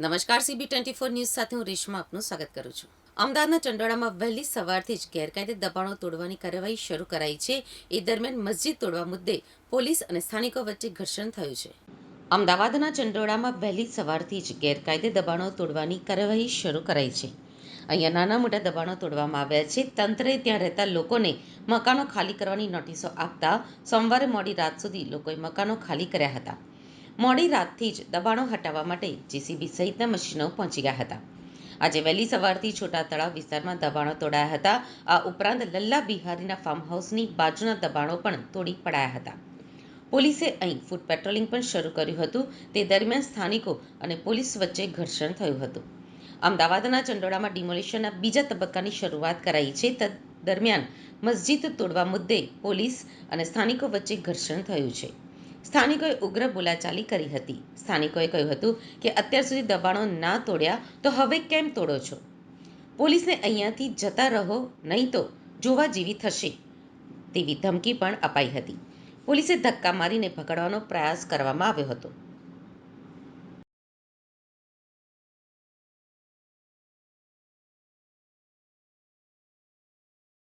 નમસ્કાર CB twenty four news સાથે હું રેશમા આપનું સ્વાગત કરું છું. અમદાવાદના ચંડોળામાં વહેલી સવારથી જ ગેરકાયદે દબાણો તોડવાની કાર્યવાહી શરૂ કરાઈ છે. એ દરમિયાન મસ્જિદ તોડવા મુદ્દે પોલીસ અને સ્થાનિકો વચ્ચે ઘર્ષણ થયું છે. અમદાવાદના ચંડોળામાં વહેલી સવારથી જ ગેરકાયદે દબાણો તોડવાની કાર્યવાહી શરૂ કરાઈ છે. અહીંયા નાના મોટા દબાણો તોડવામાં આવ્યા છે. તંત્રે ત્યાં રહેતા લોકોને મકાનો ખાલી કરવાની નોટિસો આપતા સોમવારે મોડી રાત સુધી લોકોએ મકાનો ખાલી કર્યા હતા. મોડી રાતથી જ દબાણો હટાવવા માટે જેસીબી સહિતના મશીનો પહોંચી ગયા હતા. આજે વહેલી સવારથી છોટા તળાવ વિસ્તારમાં દબાણો તોડાયા હતા. આ ઉપરાંત લલ્લા બિહારીના ફાર્મ હાઉસની બાજુના દબાણો પણ તોડી પડાયા હતા. પોલીસે અહીં ફૂડ પેટ્રોલિંગ પણ શરૂ કર્યું હતું. તે દરમિયાન સ્થાનિકો અને પોલીસ વચ્ચે ઘર્ષણ થયું હતું. અમદાવાદના ચંડોળામાં ડિમોલિશનના બીજા તબક્કાની શરૂઆત કરાઈ છે. દરમિયાન મસ્જિદ તોડવા મુદ્દે પોલીસ અને સ્થાનિકો વચ્ચે ઘર્ષણ થયું છે. સ્થાનિકોએ ઉગ્ર બોલાચાલી કરી હતી. સ્થાનિકોએ કહ્યું હતું કે અત્યાર સુધી દબાણો ના તોડ્યા તો હવે કેમ તોડો છો? પોલીસને અહીંયાથી જતા રહો, નહીં તો જોવા જેવી થશે, તેવી ધમકી પણ અપાઈ હતી. પોલીસે ધક્કા મારીને ભગાડવાનો પ્રયાસ કરવામાં આવ્યો હતો.